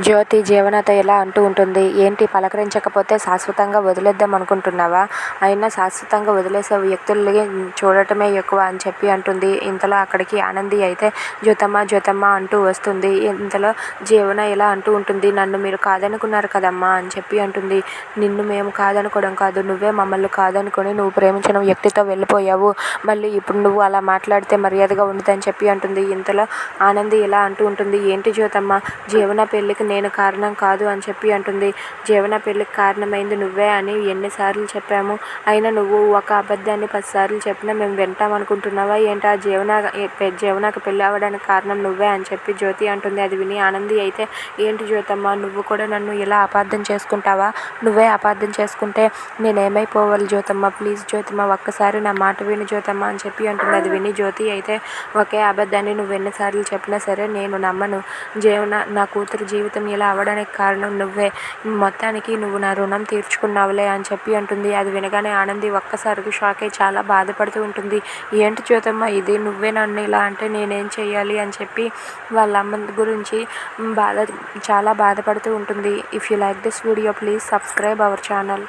జ్యోతి జీవనత ఇలా అంటూ ఉంటుంది? ఏంటి? పలకరించకపోతే శాశ్వతంగా వదిలేద్దాం అనుకుంటున్నావా? అయినా శాశ్వతంగా వదిలేసే వ్యక్తుల్ని చూడటమే ఎక్కువ అని చెప్పి అంటుంది. ఇంతలో అక్కడికి ఆనంది అయితే జ్యోతమ్మ జ్యోతమ్మ అంటూ వస్తుంది. ఇంతలో జీవన ఇలా అంటూ ఉంటుంది నన్ను మీరు కాదనుకున్నారు కదమ్మా అని చెప్పి అంటుంది. నిన్ను మేము కాదనుకోవడం కాదు నువ్వే మమ్మల్ని కాదనుకొని నువ్వు ప్రేమించిన వ్యక్తితో వెళ్ళిపోయావు. మళ్ళీ ఇప్పుడు నువ్వు అలా మాట్లాడితే మర్యాదగా ఉండదని చెప్పి అంటుంది. ఇంతలో ఆనంది ఇలా అంటూ ఉంటుంది ఏంటి జ్యోతమ్మ జీవన పెళ్ళికి నేను కారణం కాదు అని చెప్పి అంటుంది. జీవన పెళ్ళికి కారణమైంది నువ్వే అని ఎన్నిసార్లు చెప్పాము. అయినా నువ్వు ఒక అబద్ధాన్ని పదిసార్లు చెప్పినా మేము వింటాం అనుకుంటున్నావా? ఏంటి ఆ జీవన జీవనకు పెళ్ళి అవ్వడానికి కారణం నువ్వే అని చెప్పి జ్యోతి అంటుంది. అది విని ఆనంది అయితే ఏంటి జ్యోతమ్మ నువ్వు కూడా నన్ను ఇలా అపార్థం చేసుకుంటావా? నువ్వే అపార్థం చేసుకుంటే నేనేమైపోవాలి జ్యోతమ్మ? ప్లీజ్ జ్యోతమ్మ ఒక్కసారి నా మాట విని జ్యోతమ్మ అని చెప్పి అంటుంది. అది విని జ్యోతి అయితే ఒకే అబద్ధాన్ని నువ్వు ఎన్నిసార్లు చెప్పినా సరే నేను నమ్మను. జీవన నా కూతురు జీవితం ఇలా అవ్వడానికి కారణం నువ్వే. మొత్తానికి నువ్వు నా రుణం తీర్చుకున్నావులే అని చెప్పి అంటుంది. అది వినగానే ఆనంది ఒక్కసారికి షాక్ అయి చాలా బాధపడుతూ ఉంటుంది. ఏంటి జ్యోతమ్మ ఇది నువ్వే నన్ను ఇలా అంటే నేనేం చేయాలి అని చెప్పి వాళ్ళ అమ్మ గురించి బాధ చాలా బాధపడుతూ ఉంటుంది. If you like this video please subscribe our channel